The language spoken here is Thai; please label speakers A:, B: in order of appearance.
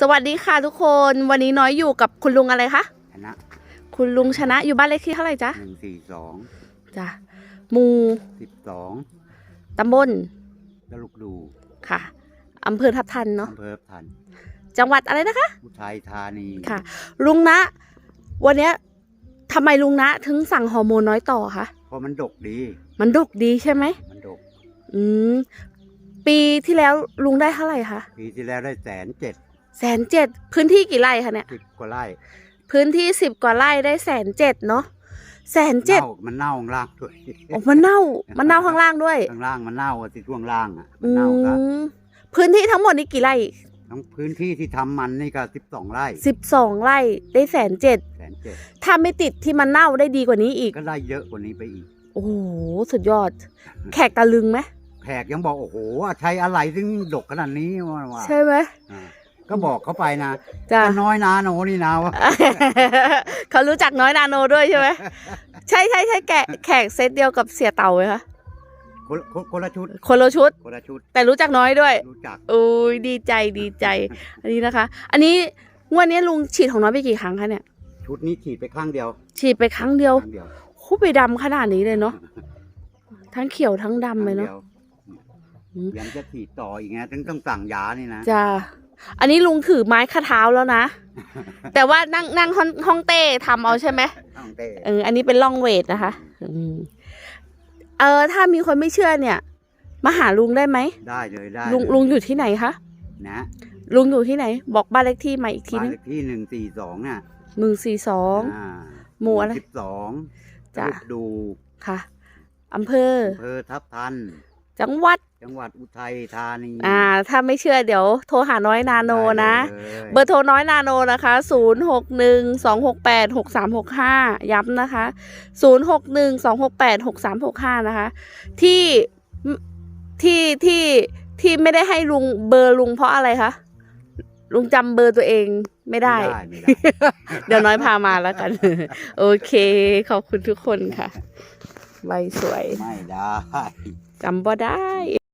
A: สวัสดีค่ะทุกคนวันนี้น้อยอยู่กับคุณลุงอะไรคะ
B: ชนะ
A: คุณลุงชนะอยู่บ้านเลขที่เท่าไหร่จ๊ะ
B: หนึ่งสี่สอง
A: จ้ะหมู่
B: สิบสอง
A: ตำบล
B: แล้วลูกดู
A: ค่ะอำเภอทับทันเนาะ
B: อำเภอทัน
A: จังหวัดอะไรนะคะ
B: อุทัยธานี
A: ค่ะ ลุงนะ วันเนี้ยทำไมลุงนะ ถึงสั่งฮอร์โมนน้อยต่อคะ
B: เพราะมันดกดี
A: มันดกดีใช่ไหม
B: มันดก
A: อืมปีที่แล้วลุงได้เท่าไหร่คะ
B: ปีที่แล้วได้แสนเจ็ด
A: แสนเจ็ดพื้นที่กี่ไร่คะเนี่ย
B: สิบกว่าไร่
A: พื้นที่สิบกว่าไร่ได้แสนเจ็ดเนาะแสนเจ็ด
B: น่ามันเน่าข้างล่างด้วย
A: โอ้มันเน่า มันเน่าข้างล่างด้วย
B: ข้างล่างมันเน่าอะที่ช่วงล่างอะมั
A: อื
B: นเน่าครับ
A: มพื้นที่ทั้งหมดนี่กี่ไร่
B: ทั้งพื้นที่ที่ทำมันนี่ก็สิบสองไร่
A: สิบสองไร่ได้แสนเจ็ด
B: แสนเจ็ด
A: ถ้าไม่ติดที่มันเน่าได้ดีกว่านี้อีก
B: ก็ได้เยอะกว่านี้ไปอีก
A: โอ้โหสุดยอด แขกตะลึงไหม
B: แขกยังบอกโอ้โหใช้อะไรซึ่งดกขนาดนี้ว่าว่า
A: ใช่ไหม
B: อ่า ก็บอกเขาไปนะ
A: จ้ะ
B: ก็น้อยนาโนนี่นะวะ
A: เขารู้จักน้อยนาโนด้วยใช่ไหม ใช่ใช่ใช่แกะแขกเซตเดียวกับเสียเต่าไหมคะ
B: คนคนคนละชุด
A: คนละชุด
B: คนละชุด
A: แต่รู้จักน้อยด้วย
B: รู้จัก
A: อุ้ยดีใจดีใจ อันนี้นะคะ อันนี้งวันนี้ลุงฉีดของน้อยไปกี่ครั้งคะเนี่ย
B: ชุดนี้ฉีดไปข้างเดียว
A: ฉีดไปครั้งเดียว
B: ข้างเดียว
A: คู่ไปดำขนาดนี้เลยเนาะทั้งเขียวทั้งดำเลยเนาะ
B: ข้งดีว
A: อืม
B: ยังจะฉีดต่ออีกไงถึงต้องสั่งยานี่นะ
A: จ้าอันนี้ลุงถือไม้คาเท้าแล้วนะ แต่ว่านั่งนั่งห้องห้องเต้ทำเอาใช่ไหม
B: ต้องเต้
A: เอออันนี้เป็นล่องเวทนะคะอืมเออ ถ้ามีคนไม่เชื่อเนี่ย มาหาลุงได้ไหม
B: ได้เลยได้
A: ลุง
B: เย
A: ลุงอยู่ที่ไหนคะ
B: นะ
A: ลุงอยู่ที่ไหน บอกบ้านเลขที่มาอีกที
B: บ้าน
A: นึง
B: เลขที่หนึ่งสี่สองอะ
A: หนึ่งสี่สอง
B: อ่า
A: หมู่อะไร
B: สิบสอง
A: จ้ะ
B: ดู
A: ค่ะอำเภอ
B: อำเภอทับทัน
A: จังหวัด
B: จังหวัดอุทัยธานี
A: อ่า ถ้าไม่เชื่อเดี๋ยวโทรหาน้อยนาโนนะ
B: ได้ลย
A: เบอร์โทรน้อยนาโนนะคะ 0 6 1 2 6 8 6 3 6 5 ย้ำนะคะ 0 6 1 2 6 8 6 3 6 5 นะคะ ที่ที่ที่ที่ไม่ได้ให้ลุงเบอร์ลุงเพราะอะไรคะ ลุงจำเบอร์ตัวเองไม่ได้
B: ไม่ได้
A: เดี๋ยวน้อยพามาแล้วกัน โอเค ขอบคุณทุกคนค่ะ ใบสวย
B: ไม่ได้
A: จำบ่ได้